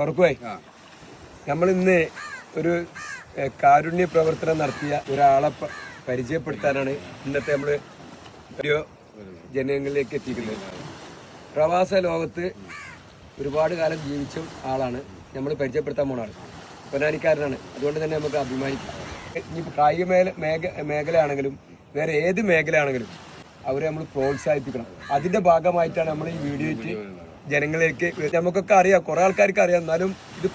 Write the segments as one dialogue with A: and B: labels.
A: തുറക്കുവേ നമ്മൾ ഇന്ന് ഒരു കാരുണ്യ പ്രവർത്തനം നടത്തിയ ഒരാളെ പരിചയപ്പെടുത്താനാണ് ഇന്നത്തെ നമ്മൾ വീഡിയോ ജനങ്ങളിലേക്ക് എത്തിക്കുന്നത് പ്രവാസ ലോകത്ത് ഒരുപാട് കാലം ജീവിച്ച ആളാണ്. നമ്മൾ പരിചയപ്പെടുത്താൻ പോണ ആൾ പൊന്നാനിക്കാരനാണ്. അതുകൊണ്ട് തന്നെ നമുക്ക് അഭിമാനിക്കാം. ഇനിയിപ്പോൾ കായിക മേല മേഖ മേഖലയാണെങ്കിലും വേറെ ഏത് മേഖലയാണെങ്കിലും അവരെ നമ്മൾ പ്രോത്സാഹിപ്പിക്കണം. അതിന്റെ ഭാഗമായിട്ടാണ് നമ്മൾ ഈ വീഡിയോ ജനങ്ങളിലേക്ക് നമുക്കൊക്കെ അറിയാം. കുറെ ആൾക്കാർക്ക് അറിയാം. എന്നാലും ഇത്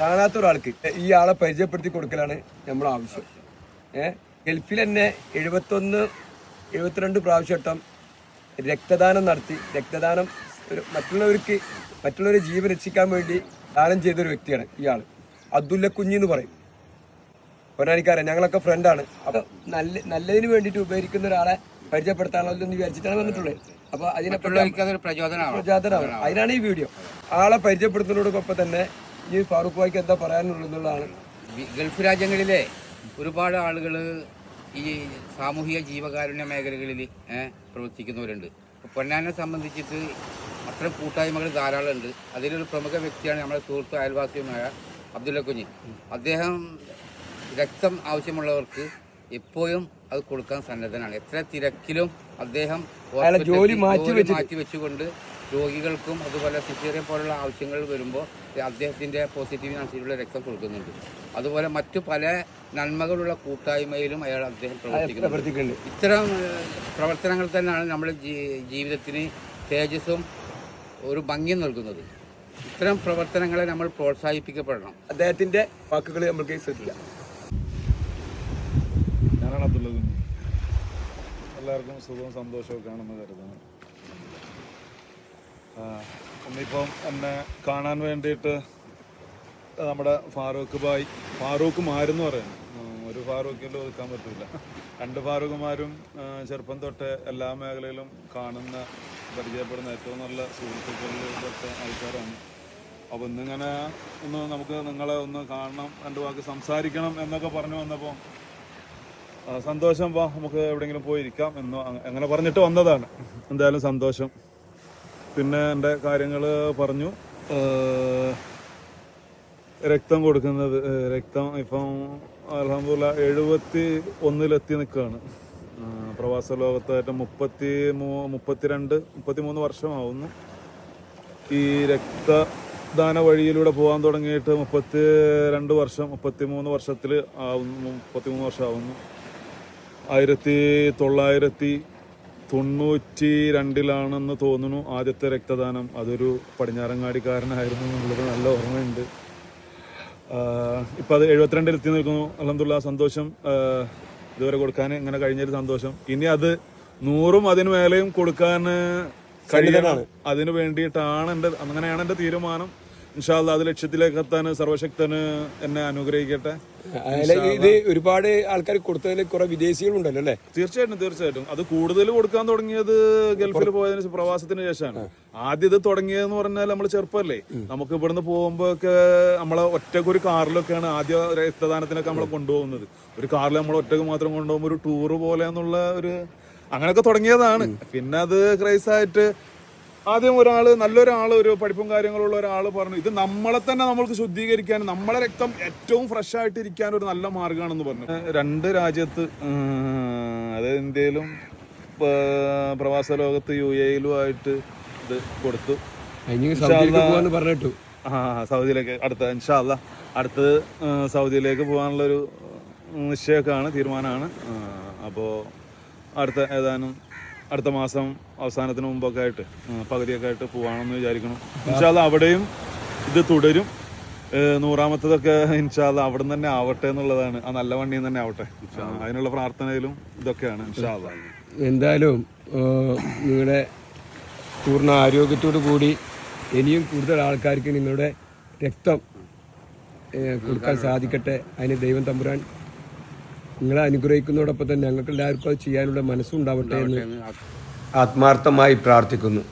A: കാണാത്ത ഒരാൾക്ക് ഈ ആളെ പരിചയപ്പെടുത്തി കൊടുക്കലാണ് നമ്മൾ ആവശ്യം. ഏഹ് ഗൾഫിൽ തന്നെ എഴുപത്തൊന്ന് എഴുപത്തിരണ്ട് പ്രാവശ്യട്ടം രക്തദാനം നടത്തി. രക്തദാനം ഒരു മറ്റുള്ളവർക്ക് മറ്റുള്ളവരെ ജീവൻ രക്ഷിക്കാൻ വേണ്ടി ദാനം ചെയ്തൊരു വ്യക്തിയാണ് ഇയാൾ അബ്ദുല്ല കുഞ്ഞി എന്ന് പറയും. പൊന്നാനിക്കാരൻ ഞങ്ങളൊക്കെ ഫ്രണ്ടാണ് അപ്പം നല്ല നല്ലതിന് വേണ്ടിയിട്ട് ഉപകരിക്കുന്ന ഒരാളെ പരിചയപ്പെടുത്താനുള്ളതെന്ന് വിചാരിച്ചിട്ടാണ് വന്നിട്ടുള്ളത്. അപ്പൊ അതിനെപ്പറ്റി
B: അതൊരു പ്രചോദനമാണ്
A: പ്രചോദനമാണ് അതിനാണ് ഈ വീഡിയോ. ആളെ പരിചയപ്പെടുത്തുന്നതോടൊപ്പം തന്നെ ഈ ഫാറൂഖ് ഭായിക്ക് എന്താ പറയാനുള്ളതെന്നുള്ളതാണ്
B: വി- ഗൾഫ് രാജ്യങ്ങളിലെ ഒരുപാട് ആളുകൾ ഈ സാമൂഹിക ജീവകാരുണ്യ മേഖലകളിൽ പ്രവർത്തിക്കുന്നവരുണ്ട്. പൊന്നാനെ സംബന്ധിച്ചിട്ട് അത്തരം കൂട്ടായ്മകൾ ധാരാളമുണ്ട്. അതിലൊരു പ്രമുഖ വ്യക്തിയാണ് നമ്മുടെ സുഹൃത്ത് അയൽവാസിയുമായ അബ്ദുല്ല കുഞ്ഞി. അദ്ദേഹം രക്തം ആവശ്യമുള്ളവർക്ക് എപ്പോഴും അത് കൊടുക്കാൻ സന്നദ്ധനാണ്. എത്ര തിരക്കിലും അദ്ദേഹം
A: ജോലി മാറ്റി
B: വെച്ചുകൊണ്ട് രോഗികൾക്കും അതുപോലെ സിസേറിയ പോലുള്ള ആവശ്യങ്ങൾ വരുമ്പോൾ അദ്ദേഹത്തിന്റെ പോസിറ്റീവിനനുസരിച്ചുള്ള രക്തം കൊടുക്കുന്നുണ്ട്. അതുപോലെ മറ്റു പല നന്മകളുള്ള കൂട്ടായ്മയിലും അയാൾ അദ്ദേഹം പ്രവർത്തിക്കുന്നുണ്ട്. ഇത്തരം പ്രവർത്തനങ്ങൾ തന്നെയാണ് നമ്മുടെ ജീവിതത്തിന് തേജസ്സും ഒരു ഭംഗി നൽകുന്നത്. ഇത്തരം പ്രവർത്തനങ്ങളെ നമ്മൾ പ്രോത്സാഹിപ്പിക്കപ്പെടണം.
A: അദ്ദേഹത്തിന്റെ വാക്കുകൾ നമുക്ക് ശ്രദ്ധിക്കാം.
C: എല്ലാവർക്കും സുഖവും സന്തോഷവും ആണെന്ന് കരുതുന്നു. ഇന്നിപ്പം എന്നെ കാണാൻ വേണ്ടിയിട്ട് നമ്മുടെ ഫാറൂഖ് ബായ് ഫാറൂഖ് മാരെന്ന് പറയുന്നു. ഒരു ഫാറൂഖിലും ഒതുക്കാൻ പറ്റില്ല രണ്ട് ഫാറൂഖുമാരും ചെറുപ്പം തൊട്ട് എല്ലാ മേഖലയിലും കാണുന്ന പരിചയപ്പെടുന്ന ഏറ്റവും നല്ല സുഹൃത്തുക്കളിലൊക്കെ ആൾക്കാരാണ്. അപ്പോൾ ഇന്നിങ്ങനെ ഒന്ന് നമുക്ക് നിങ്ങളെ ഒന്ന് കാണണം രണ്ട് വാക്ക് സംസാരിക്കണം എന്നൊക്കെ പറഞ്ഞു വന്നപ്പോൾ സന്തോഷം വാ നമുക്ക് എവിടെയെങ്കിലും പോയിരിക്കാം എന്ന് അങ് അങ്ങനെ പറഞ്ഞിട്ട് വന്നതാണ്. എന്തായാലും സന്തോഷം. പിന്നെ എന്റെ കാര്യങ്ങൾ പറഞ്ഞു. രക്തം കൊടുക്കുന്നത് രക്തം ഇപ്പം അലഹമ്മദില്ല എഴുപത്തി ഒന്നിലെത്തി നിൽക്കുകയാണ് പ്രവാസ ലോകത്തായിട്ട് മുപ്പത്തി മൂ മുപ്പത്തിരണ്ട് മുപ്പത്തി മൂന്ന് വർഷമാവുന്നു. ഈ രക്തദാന വഴിയിലൂടെ പോകാൻ തുടങ്ങിയിട്ട് മുപ്പത്തി രണ്ട് വർഷം മുപ്പത്തി മൂന്ന് വർഷത്തിൽ ആവുന്നു മുപ്പത്തി മൂന്ന് വർഷം ആവുന്നു ആയിരത്തി തൊള്ളായിരത്തി തൊണ്ണൂറ്റി രണ്ടിലാണെന്ന് തോന്നുന്നു ആദ്യത്തെ രക്തദാനം. അതൊരു പടിഞ്ഞാറങ്ങാടിക്കാരനായിരുന്നു എന്നുള്ളത് നല്ല ഓർമ്മയുണ്ട്. ഇപ്പം അത് എഴുപത്തിരണ്ടിൽ എത്തി നിൽക്കുന്നു. അലഹമുല്ല സന്തോഷം. ഇതുവരെ കൊടുക്കാൻ ഇങ്ങനെ കഴിഞ്ഞൊരു സന്തോഷം. ഇനി അത് നൂറും അതിന് മേലെയും കൊടുക്കാൻ കഴിയണം. അതിനു വേണ്ടിയിട്ടാണ് എന്റെ അങ്ങനെയാണ് എന്റെ തീരുമാനം. ഇൻഷാല്ല അത് ലക്ഷ്യത്തിലേക്ക് എത്താൻ സർവശക്തന് എന്നെ അനുഗ്രഹിക്കട്ടെ.
A: ഇത് ഒരുപാട് ആൾക്കാർ കൊടുത്തതിൽ കുറെ വിദേശികളുണ്ടല്ലോ അല്ലേ?
C: തീർച്ചയായിട്ടും തീർച്ചയായിട്ടും. അത് കൂടുതൽ കൊടുക്കാൻ തുടങ്ങിയത് ഗൾഫിൽ പോയതിന് പ്രവാസത്തിന് ശേഷമാണ്. ആദ്യം ഇത് തുടങ്ങിയതെന്ന് പറഞ്ഞാൽ നമ്മൾ ചെറുപ്പമല്ലേ നമുക്ക് ഇവിടുന്ന് പോകുമ്പോ ഒക്കെ നമ്മളെ ഒറ്റയ്ക്ക് ഒരു കാറിലൊക്കെയാണ് ആദ്യ രക്തദാനത്തിനൊക്കെ നമ്മളെ കൊണ്ടുപോകുന്നത്. ഒരു കാറിൽ നമ്മൾ ഒറ്റയ്ക്ക് മാത്രം കൊണ്ടുപോകുമ്പോൾ ഒരു ടൂറ് പോലെ എന്നുള്ള ഒരു അങ്ങനെയൊക്കെ തുടങ്ങിയതാണ്. പിന്നെ അത് ക്രൈസ് ആയിട്ട് ആദ്യം ഒരാൾ നല്ലൊരാൾ ഒരു പഠിപ്പും കാര്യങ്ങളുള്ള ഒരാൾ പറഞ്ഞു ഇത് നമ്മളെ തന്നെ നമ്മൾക്ക് ശുദ്ധീകരിക്കാൻ നമ്മളെ രക്തം ഏറ്റവും ഫ്രഷ് ആയിട്ടിരിക്കാൻ ഒരു നല്ല മാർഗമാണെന്ന് പറഞ്ഞു. രണ്ട് രാജ്യത്ത് അതായത് അത് ഇന്ത്യയിലും പ്രവാസ ലോകത്ത് യു എയിലും ആയിട്ട് ഇത് കൊടുത്തു.
A: പറഞ്ഞിട്ടു.
C: ആ സൗദിയിലേക്ക് അടുത്ത ഇൻഷാല്ല അടുത്തത് ഏഹ്, സൗദിയിലേക്ക് പോകാനുള്ളൊരു നിശ്ചയമൊക്കെയാണ് തീരുമാനമാണ്. അപ്പോൾ അടുത്ത ഏതാനും അടുത്ത മാസം അവസാനത്തിന് മുമ്പൊക്കെ ആയിട്ട് പകുതിയൊക്കെ ആയിട്ട് പോവാണെന്ന് വിചാരിക്കണം ഇൻഷാല്ല അവിടെയും ഇത് തുടരും. നൂറാമത്തതൊക്കെ ഇൻഷാല്ല അവിടെ നിന്ന് തന്നെ ആവട്ടെ എന്നുള്ളതാണ്. ആ നല്ല വണ്ടിയിൽ തന്നെ ആവട്ടെ. അതിനുള്ള പ്രാർത്ഥനയിലും ഇതൊക്കെയാണ് ഇൻഷാല്ല
A: എന്തായാലും നിങ്ങളുടെ പൂർണ ആരോഗ്യത്തോടു കൂടി ഇനിയും കൂടുതൽ ആൾക്കാർക്ക് നിങ്ങളുടെ രക്തം കൊടുക്കാൻ സാധിക്കട്ടെ. അതിന് ദൈവം തമ്പുരാൻ നിങ്ങളെ അനുഗ്രഹിക്കുന്നതോടൊപ്പം തന്നെ ഞങ്ങൾക്ക് എല്ലാവർക്കും അത് ചെയ്യാനുള്ള മനസ്സുണ്ടാവട്ടെ എന്ന് ആത്മാർത്ഥമായി പ്രാർത്ഥിക്കുന്നു.